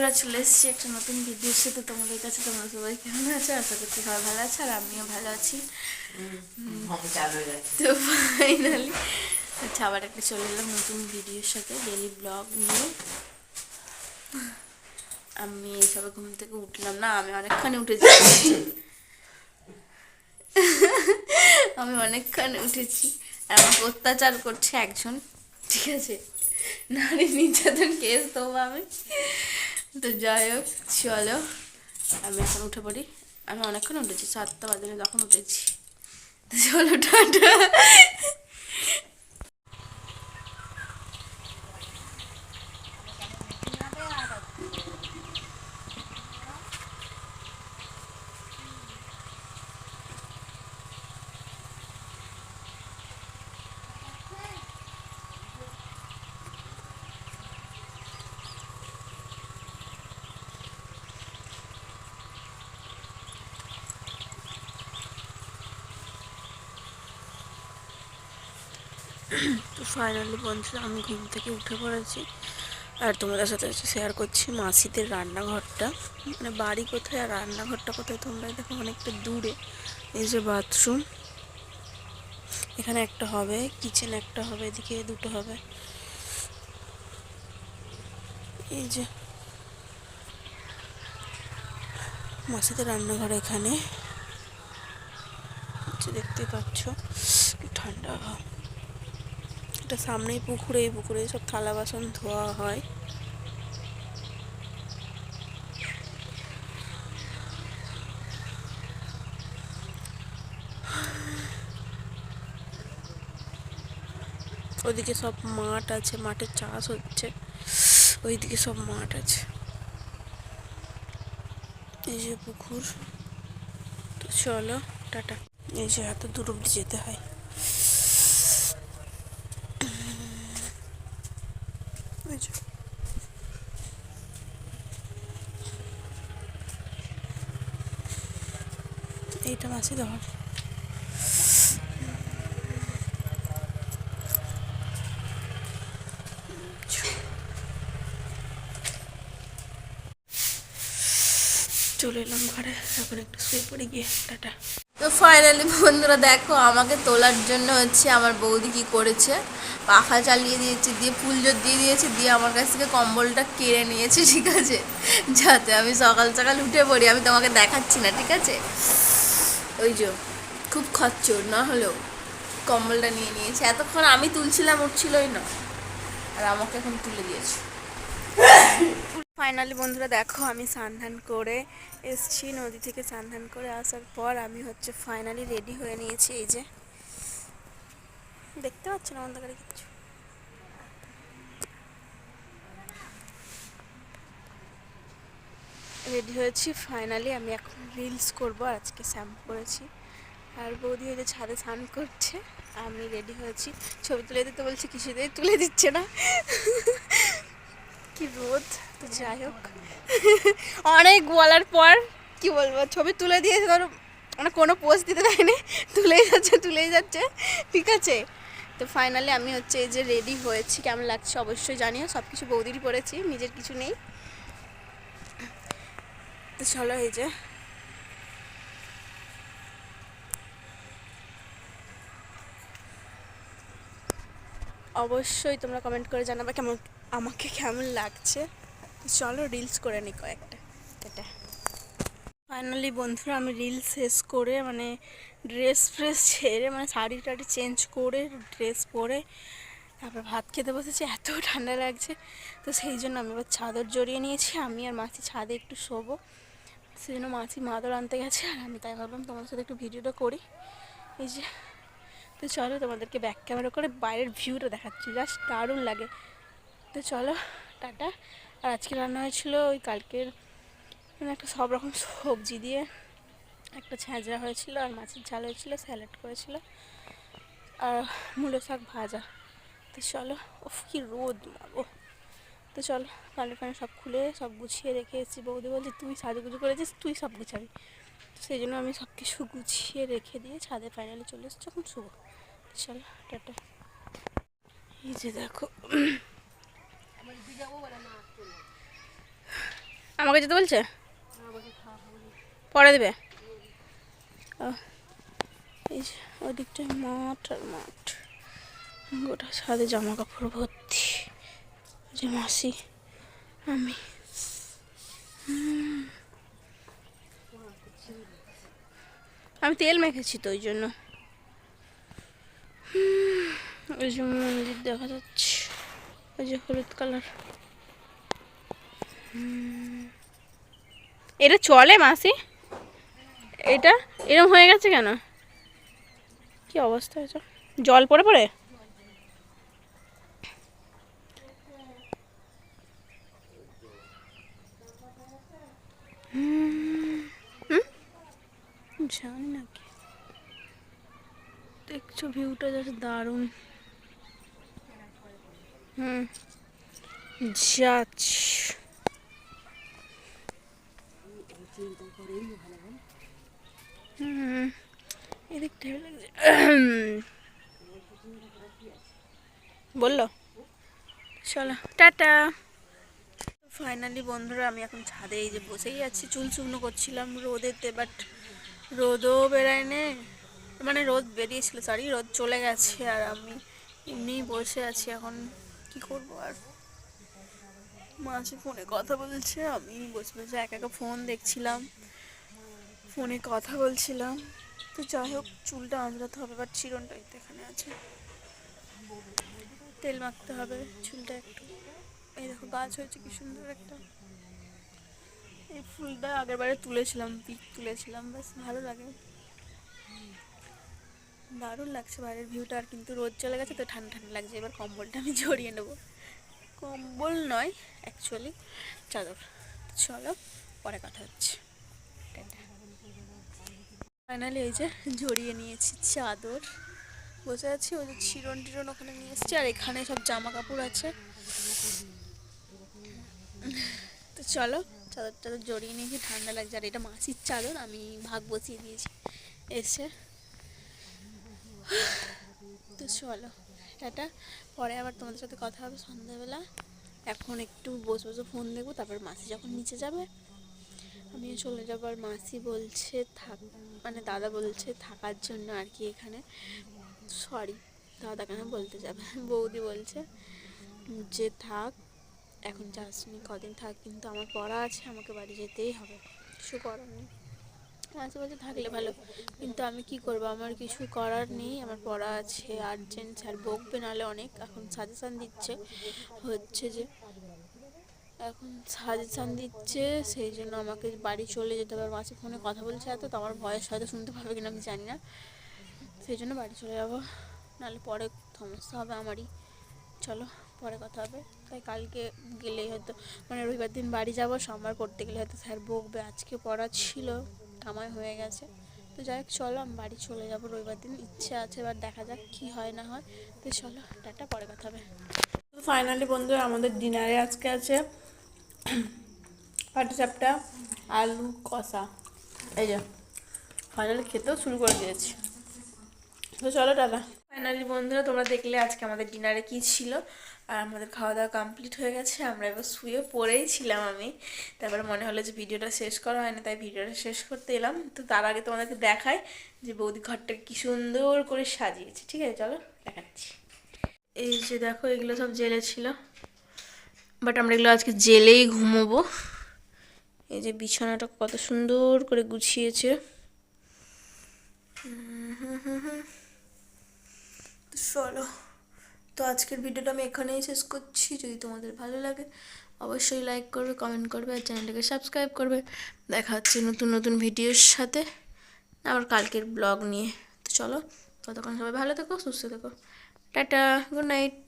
বন্ধুরা চলে এসেছি একটা নতুন ভিডিওর সাথে তোমাদের কাছে তোমরা সবাই কেমন আছো? আশা করছি সবাই ভালো আছে আর আমিও ভালো আছি। তো ফাইনালি আচ্ছা আবার একটা চলে এলাম নতুন ভিডিওর সাথে ডেলি ব্লগ নিয়ে। আমি সবে ঘুম থেকে উঠলাম না আমি অনেকক্ষণ উঠেছি। আমি অনেকক্ষণ উঠেছি। আর আমাকে অত্যাচার করছে একজন ঠিক আছে? নারী নির্যাতন কেস দেবো আমি। তো যাই হোক, চলো। আমি এখন উঠে পড়ি। আমি অনেকক্ষণ উঠেছি, সাতটা বাজে যখন উঠেছি। চলো, টাটা। তো ফাইনালি বন্ধুরা আমি ঘুম থেকে উঠে পড়েছি। আর তোমাদের সাথে শেয়ার করছি মাসিদের রান্নাঘরটা। মানে বাড়ি কোথায় আর রান্নাঘরটা কোথায় তোমরা দেখো অনেকটা দূরে। এই যে বাথরুম এখানে একটা হবে কিচেন একটা হবে, এদিকে দুটো হবে। এই যে মাসিদের রান্নাঘর এখানে। দেখতে পাচ্ছ, ঠান্ডা এটা সামনেই পুকুরে, এই পুকুরে সব থালা বাসন ধোয়া হয়। ওইদিকে সব মাঠ আছে মাঠে চাষ হচ্ছে। ওইদিকে সব মাঠ আছে। এই যে পুকুর, তো চলো, টাটা। এই যে এত দূর অব্দি যেতে হয় ওই যে। এইটা মাছি ধর। চলে এলাম ঘরে, এখন একটু শুয়ে পড়ে গিয়ে, টাটা। তো ফাইনালি বন্ধুরা, দেখো, আমাকে তোলার জন্য হচ্ছে আমার বৌদি কি করেছে? পাখা চালিয়ে দিয়েছে, দিয়ে ফুল জোর দিয়ে দিয়েছে, দিয়ে আমার কাছ থেকে কম্বলটা কেড়ে নিয়েছে, ঠিক আছে? যাতে আমি সকাল সকাল উঠে পড়ি, আমি তোমাকে দেখাচ্ছি না, ঠিক আছে? ওই যে, খুব খচ্চর, না হলেও। কম্বলটা নিয়ে নিয়েছে। এতক্ষণ আমি তুলছিলাম, উঠছিলই না। আর আমাকে এখন তুলে দিয়েছে। ফাইনালি বন্ধুরা, দেখো, আমি সান্ধান করে এসছি। নদী থেকে সান্ধান করে আসার পর আমি হচ্ছে ফাইনালি রেডি হয়ে নিয়েছি। এই যে, দেখতে পাচ্ছ না অন্ধকারে কিচ্ছু? রেডি হয়েছি ফাইনালি আমি এখন রিলস করব, আজকে শ্যাম্পু করেছি। আর বৌদি হয়তো ছাদে স্নান করছে, আমি রেডি হয়েছি। ছবি তুলে দিতে বলছি, কিছুতেই তুলে দিচ্ছে না। কি রোদ, তো যাই হোক। অনেক বলার পর, কি বলব, ছবি তুলে দিয়েছে, ধরো মানে কোনো পোস্ট দিতে দেয়নি, তুলেই যাচ্ছে তুলেই যাচ্ছে, ঠিক আছে? তো ফাইনালি আমি হচ্ছে এই যে রেডি হয়েছি, কেমন লাগছে অবশ্যই জানিও সব কিছু বৌদিরই পড়েছি, নিজের কিছু নেই। তো চলো এই যে। অবশ্যই তোমরা কমেন্ট করে জানাবে কেমন, আমাকে কেমন লাগছে। চলো রিলস করে নিই কয়েকটা। এটা ফাইনালি বন্ধুরা আমি রিলস শেষ করে মানে ড্রেস ফ্রেস ছেড়ে মানে শাড়ি টাড়ি চেঞ্জ করে ড্রেস পরে তারপর ভাত খেতে বসেছি, এত ঠান্ডা লাগছে। তো সেই জন্য আমি এবার চাদর জড়িয়ে নিয়েছি, আমি আর মাছি ছাদে একটু শোবো। সেই জন্য মাছি মাদর আনতে গেছে, আর আমি তাই ভাবলাম তোমাদের সাথে একটু ভিডিওটা করি। এই যে, তো চলো তোমাদেরকে ব্যাক ক্যামেরা করে বাইরের ভিউটা দেখাচ্ছি জাস্ট দারুণ লাগে। তো চলো, টাটা। আর আজকে রান্না হয়েছিল ওই কালকের মানে একটা সব রকম সবজি দিয়ে একটা ছ্যাঁচড়া হয়েছিল আর মাছের ঝাল হয়েছিল স্যালাড করেছিল, আর মূলো শাক ভাজা। তো চলো ওফ কি রোদ ও তো চল পানি ফানি সব খুলে সব গুছিয়ে রেখে এসেছি। বৌদি বলছে, তুই সাজুগুজু করেছিস? তুই সব গুছাবি। তো সেই জন্য আমি সব কিছু গুছিয়ে রেখে দিয়ে ছাদে ফাইনালি চলে এসেছি। যখন শুভ চল, টাটা। এই যে দেখো। আমাকে যেতে বলছে? পরে দেবে? এই যে ওদিকটায় মাঠ আর মাঠ। গোটা সাদে জামা কাপড় ভর্তি। ওই যে মাসি, আমি। আমি তেল মেখেছি তো ওই জন্য। ওই যে মন্দির দেখা যাচ্ছে। ওই যে হলুদ কালার। এটা চলে মাসি? এটা? এরকম হয়ে গেছে কেন? কি অবস্থা হয়েছে জল পড়ে পড়ে হুম, হুম? জানি না কি দেখছ ভিউটা যাচ্ছে দারুণ। হুম। লাগছে। বলল? চলো, টাটা। ফাইনালি বন্ধুরা, আমি এখন ছাদে এই যে বসেই আছি। চুল শুকনো করছিলাম রোদেতে বাট রোদও বেরায় নে মানে রোদ বেরিয়েছিল সরি রোদ চলে গেছে আর আমি এমনিই বসে আছি এখন। কি করব আর? মাসি ফোনে কথা বলছে, আমি বসে বসে একা একা ফোন দেখছিলাম, ফোনে কথা বলছিলাম। তো যাই হোক, চুলটা আঁচড়াতে হবে বাট চিরনটা এখানে আছে। তেল মাখতে হবে চুলটা একটু। এই দেখো, গাছ হয়েছে, কি সুন্দর একটা। এই ফুলটা আগের বারে তুলেছিলাম পিক তুলেছিলাম বেশ ভালো লাগে। দারুণ লাগছে বাইরের ভিউটা আর কিন্তু রোদ চলে গেছে তো ঠান্ডা ঠান্ডা লাগছে। এবার কম্বলটা আমি জড়িয়ে নেব। কম্বল নয় অ্যাকচুয়ালি চাদর চলো, পরে কথা হচ্ছে। ফাইনালি এই যে জড়িয়ে নিয়েছি চাদর। বসে আছি, ওই যে চিরন টিরন ওখানে নিয়ে এসেছি, আর এখানে সব জামা কাপড় আছে। তো চলো, চাদর টাদর জড়িয়ে নিয়েছি, ঠান্ডা লাগছে। আর এটা মাসির চাদর, আমি ভাগ বসিয়ে দিয়েছি। এসে তো চলো, টাটা। পরে আবার তোমাদের সাথে কথা হবে সন্ধ্যাবেলা। এখন একটু বসে বসে ফোন দেখব, তারপর মাসি যখন নিচে যাবে, আমিও চলে যাব। আর মাসি বলছে থাক মানে দাদা বলছে থাকার জন্য আর কি এখানে। সরি দাদা কেন বলতে যাবে? বৌদি বলছে যে থাক, এখন যাসনি, কদিন থাক, কিন্তু আমার পড়া আছে, আমাকে বাড়ি যেতেই হবে। কিছু করার নেই। মাসি বলছে থাকলে ভালো। কিন্তু আমি কি করব? আমার কিছু করার নেই, আমার পড়া আছে আর্জেন্ট স্যার বকবে নাহলে অনেক। এখন সাজেশান দিচ্ছে, হচ্ছে যে, এখন সাজেশান দিচ্ছে, সেই জন্য আমাকে বাড়ি চলে যেতে হবে। মাসি ফোনে কথা বলছে এত, তো আমার ভয়েস হয়তো শুনতে পাবে কিনা আমি জানি না। সেই জন্য বাড়ি চলে যাব, নাহলে পরে সমস্যা হবে আমারই। চলো, পরে কথা হবে। তাই কালকে গেলেই হয়তো মানে রবিবার দিন বাড়ি যাব, সোমবার পড়তে গেলে হয়তো স্যার বকবে। আজকে পড়া ছিল। কামাই হয়ে গেছে। তো যাই হোক চলো আমি বাড়ি চলে যাব, রবিবার দিন ইচ্ছে আছে, এবার দেখা যাক কি হয় না হয়। তো চলো, টাটা, পরে কথা হবে। ফাইনালি বন্ধুরা, আমাদের ডিনারে আজকে আছে পাটি চাপটা, আলু, কষা। এই যে ফাইনালি খেতেও শুরু করে দিয়েছি। তো চলো, টাটা। ফাইনালি বন্ধুরা, তোমরা দেখলে আজকে আমাদের ডিনারে কি ছিল? আর আমাদের খাওয়া দাওয়া কমপ্লিট হয়ে গেছে, আমরা এবার শুয়ে পড়েই ছিলাম আমি। তারপরে মনে হলো যে ভিডিওটা শেষ করা হয়নি তাই ভিডিওটা শেষ করতে এলাম। তো তার আগে তোমাদেরকে দেখাই যে বৌদি ঘরটাকে কি সুন্দর করে সাজিয়েছে। ঠিক আছে, চলো দেখাচ্ছি। এই যে দেখো, এগুলো সব জেলে ছিল। বাট আমরা এগুলো আজকে জেলেই ঘুমোবো। এই যে বিছানাটা কত সুন্দর করে গুছিয়েছে। তো চলো। তো আজকের ভিডিওটা আমি এখানেই শেষ করছি। যদি তোমাদের ভালো লাগে, অবশ্যই লাইক করবে কমেন্ট করবে আর চ্যানেলটাকে সাবস্ক্রাইব করবে। দেখা হচ্ছে নতুন নতুন ভিডিওর সাথে। আবার কালকের ব্লগ নিয়ে। তো চলো, ততক্ষণ সবাই ভালো থেকো, সুস্থ থেকো। Tata good night